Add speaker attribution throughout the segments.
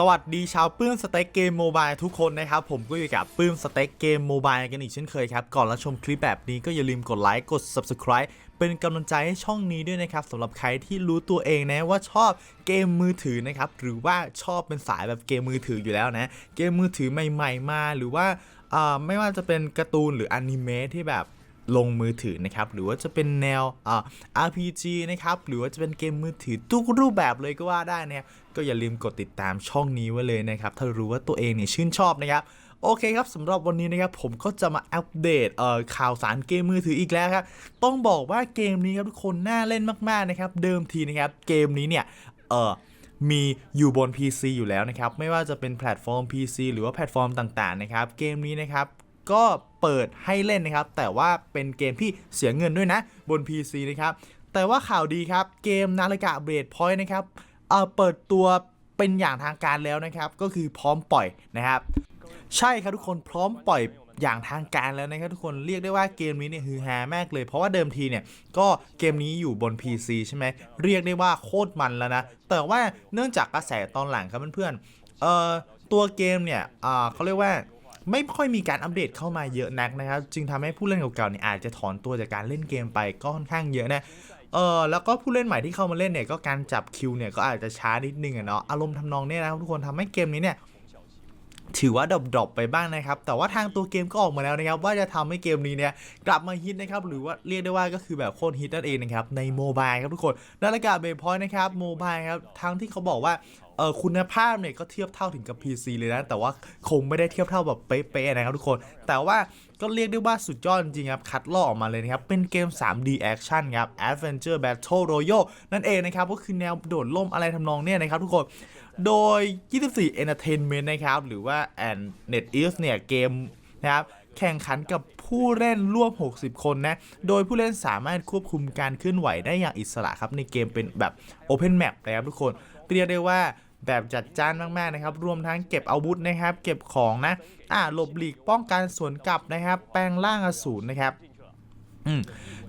Speaker 1: สวัสดีชาวปื้มสเต็กเกมโมบายทุกคนนะครับ ผมก็อยู่กับปื้มสเต็กเกมโมบายกันอีกเช่นเคยครับ ก่อนรับชมคลิปแบบนี้ก็อย่าลืมกดไลค์กด Subscribe เป็นกำลังใจให้ช่องนี้ด้วยนะครับสำหรับใครที่รู้ตัวเองนะว่าชอบเกมมือถือนะครับหรือว่าชอบเป็นสายแบบเกมมือถืออยู่แล้วนะ เกมมือถือใหม่ ๆ มาหรือว่าอ่าไม่ว่าจะเป็นการ์ตูนหรืออนิเมะที่แบบลงมือถือนะครับ หรือว่าจะเป็นแนวอ่า RPG นะครับ หรือว่าจะเป็นเกมมือถือทุกรูปแบบเลยก็ว่าได้นะครับ ก็อย่าลืมกดติดตามช่องนี้ไว้เลยนะครับ ถ้ารู้ว่าตัวเองเนี่ยชื่นชอบนะครับโอเคครับสำหรับวันนี้นะครับผมก็จะมาอัปเดตเอ่อข่าวสารเกมมือถืออีกแล้วครับต้องบอกว่าเกมนี้ครับทุกคนน่าเล่นมากๆนะครับเดิมทีนะครับเกมนี้เนี่ยเออมีอยู่บน PC อยู่แล้วนะครับไม่ว่าจะเป็นแพลตฟอร์ม PC หรือว่าแพลตฟอร์มต่างๆนะครับเกมนี้นะครับก็เปิดให้เล่นนะครับ แต่ว่าเป็นเกมที่เสียเงินด้วยนะบน PC นะครับแต่ว่าข่าวดีครับเกมนาฬิกาเบรดพอยต์นะครับ เปิดตัวเป็นอย่างทางการแล้วนะครับ ก็คือพร้อมปล่อยนะครับ ใช่ครับทุกคนพร้อมปล่อยอย่างทางการแล้วนะครับทุกคนเรียกได้ว่าเกมนี้เนี่ยฮือฮามากเลย เพราะว่าเดิมทีเนี่ยก็เกมนี้อยู่บน PC ใช่ไหมเรียกได้ว่าโคตรมันแล้วนะ แต่ว่าเนื่องจากกระแสตอนหลังครับเพื่อนๆเอ่อตัวเกมเนี่ยอ่าเขาเรียกว่าไม่ค่อยมีการอัปเดตเข้ามาเยอะนักนะครับ จึงทำให้ผู้เล่นเก่าๆเนี่ยอาจจะถอนตัวจากการเล่นเกมไปก็ค่อนข้างเยอะนะ เออแล้วก็ผู้เล่นใหม่ที่เข้ามาเล่นเนี่ยก็การจับคิวเนี่ยก็อาจจะช้านิดนึงอะเนาะอารมณ์ทำนองเนี้ยนะทุกคนทำให้เกมนี้เนี่ยถือว่าดรอปๆไปบ้างนะครับ แต่ว่าทางตัวเกมก็ออกมาแล้วนะครับ ว่าจะทำให้เกมนี้เนี่ยกลับมาฮิตนะครับ หรือว่าเรียกได้ว่าก็คือแบบโคตรฮิตนั่นเองนะครับ ในโมบายครับทุกคนนาฬิกาเบย์พอยต์นะครับโมบายครับทั้งที่เขาบอกว่า เออคุณภาพเนี่ยก็เทียบเท่าถึงกับ PC เลยนะ แต่ว่าคงไม่ได้เทียบเท่าแบบเป๊ะๆนะครับทุกคน แต่ว่าก็เรียกได้ว่าสุดยอดจริงครับ คัดลอกออกมาเลยนะครับ เป็นเกม 3D Action ครับ Adventure Battle Royale นั่นเองนะครับ ก็คือแนวโดดล่มอะไรทำนองเนี่ยนะครับทุกคน โดย 24 Entertainment นะครับ หรือว่า and NetEase เนี่ยเกมนะครับแข่งขันกับผู้เล่นร่วม 60 คนนะ โดยผู้เล่นสามารถควบคุมการเคลื่อนไหวได้อย่างอิสระครับ ในเกมเป็นแบบ Open Map นะครับทุกคนเรียกได้ว่า แบบจัดจ้านมากๆนะครับ รวมทั้งเก็บอาวุธนะครับ เก็บของนะ อ่าหลบหลีกป้องกันสวนกลับนะครับ แปลงร่างอสูรนะครับอืม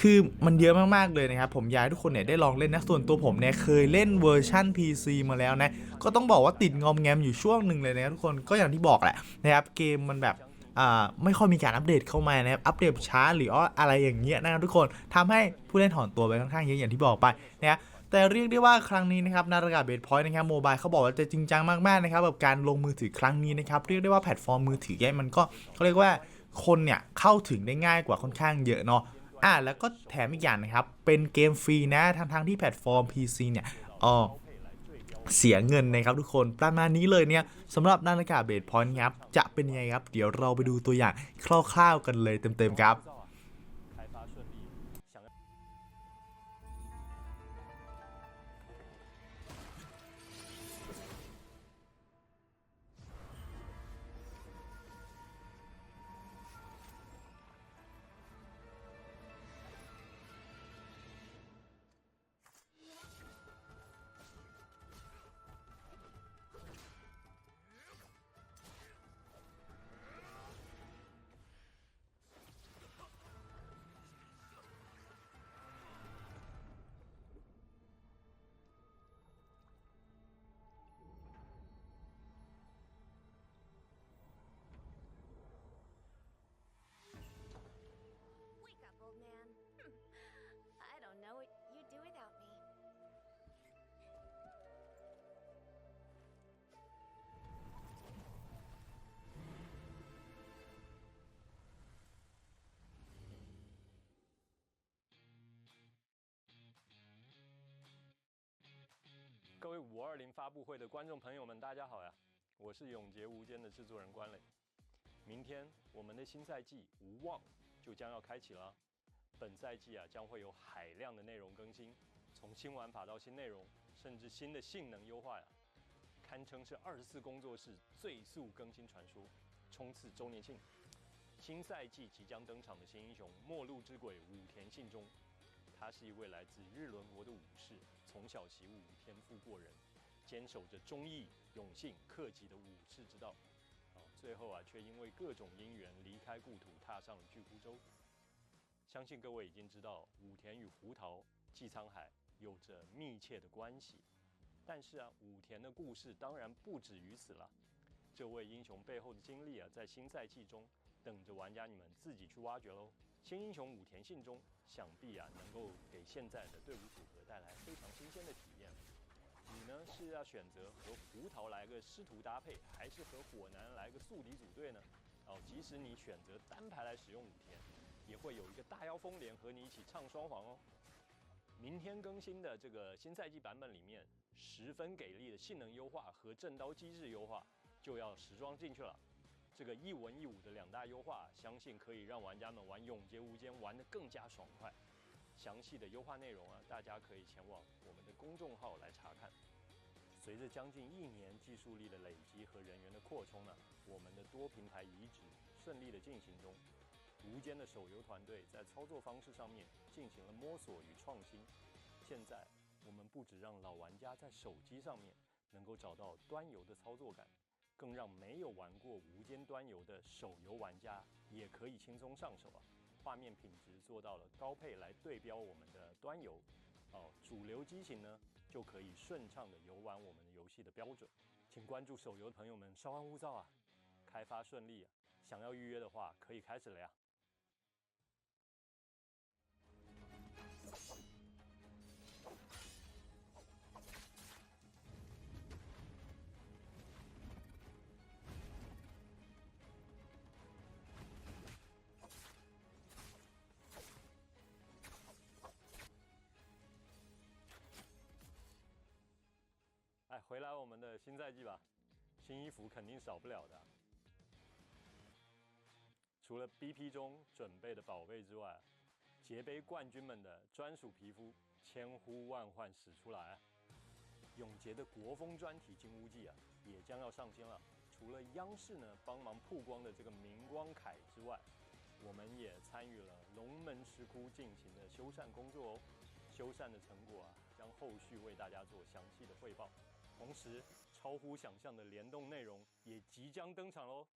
Speaker 1: คือมันเยอะมากๆเลยนะครับ ผมอยากให้ทุกคนเนี่ยได้ลองเล่นนะส่วนตัวผมเนี่ยเคยเล่นเวอร์ชั่น PC มาแล้วนะ ก็ต้องบอกว่าติดงอมแงมอยู่ช่วงหนึ่งเลยนะทุกคนก็อย่างที่บอกแหละนะครับ เกมมันแบบไม่ค่อยมีการอัปเดตเข้ามานะครับ อัปเดตช้าหรืออะไรอย่างเงี้ยนะครับทุกคนทำให้ผู้เล่นถอนตัวไปค่อนข้างเยอะอย่างที่บอกไปนะครับ แต่เรียกได้ว่าครั้งนี้นะครับนาฬิกาเบสพอยต์นะครับโมบายเขาบอกว่าจะจริงจังมากๆนะครับกับการลงมือถือครั้งนี้นะครับเรียกได้ว่าแพลตฟอร์มมือถือแยกมันก็เขาเรียกว่าคนเนี่ยเข้าถึงได้ง่ายกว่าค่อนข้างเยอะเนาะอ่าแล้วก็แถมอีกอย่างนะครับ เป็นเกมฟรีนะทั้งทงที่แพลตฟอร์ม PC เนี่ยอ๋อเสียเงินนะครับทุกคนประมาณนี้เลยเนี่ยสำหรับนาฬิกาเบสพอยต์ครับจะเป็นยังไงครับ เดี๋ยวเราไปดูตัวอย่างคร่าวๆกันเลยเต็มๆครับ
Speaker 2: 各位五二零发布会的观众朋友们，大家好呀！我是永劫无间的制作人关磊。明天我们的新赛季《无望》就将要开启了。本赛季啊，将会有海量的内容更新，从新玩法到新内容，甚至新的性能优化呀，堪称是二十四工作室最速更新传说，冲刺周年庆。新赛季即将登场的新英雄——末路之鬼武田信中。他是一位来自日轮国的武士，从小习武，天赋过人，坚守着忠义、勇信、克己的武士之道。啊，最后啊，却因为各种因缘离开故土，踏上了巨湖洲。相信各位已经知道，武田与胡桃、纪沧海有着密切的关系。但是啊，武田的故事当然不止于此了。这位英雄背后的经历啊，在新赛季中等着玩家你们自己去挖掘喽。新英雄武田信中，想必啊能够给现在的队伍组合带来非常新鲜的体验。你呢是要选择和胡桃来个师徒搭配，还是和火男来个宿敌组队呢？哦，即使你选择单排来使用武田，也会有一个大妖风莲和你一起唱双簧哦。明天更新的这个新赛季版本里面，十分给力的性能优化和震刀机制优化就要时装进去了。这个一文一武的两大优化，相信可以让玩家们玩永劫无间玩得更加爽快。详细的优化内容啊，大家可以前往我们的公众号来查看。随着将近一年技术力的累积和人员的扩充呢，我们的多平台移植顺利的进行中。无间的手游团队在操作方式上面进行了摸索与创新。现在我们不止让老玩家在手机上面能够找到端游的操作感。更让没有玩过无间端游的手游玩家也可以轻松上手啊！画面品质做到了高配来对标我们的端游，哦，主流机型呢就可以顺畅的游玩我们的游戏的标准。请关注手游的朋友们稍安勿躁啊！开发顺利！想要预约的话可以开始了呀！回来我们的新赛季吧，新衣服肯定少不了的。除了 BP 中准备的宝贝之外，捷杯冠军们的专属皮肤千呼万唤始出来。永杰的国风专题金乌记啊，也将要上新了。除了央视呢帮忙曝光的这个明光铠之外，我们也参与了龙门石窟进行的修缮工作哦。修缮的成果啊，将后续为大家做详细的汇报。同时，超乎想象的联动内容也即将登场喽！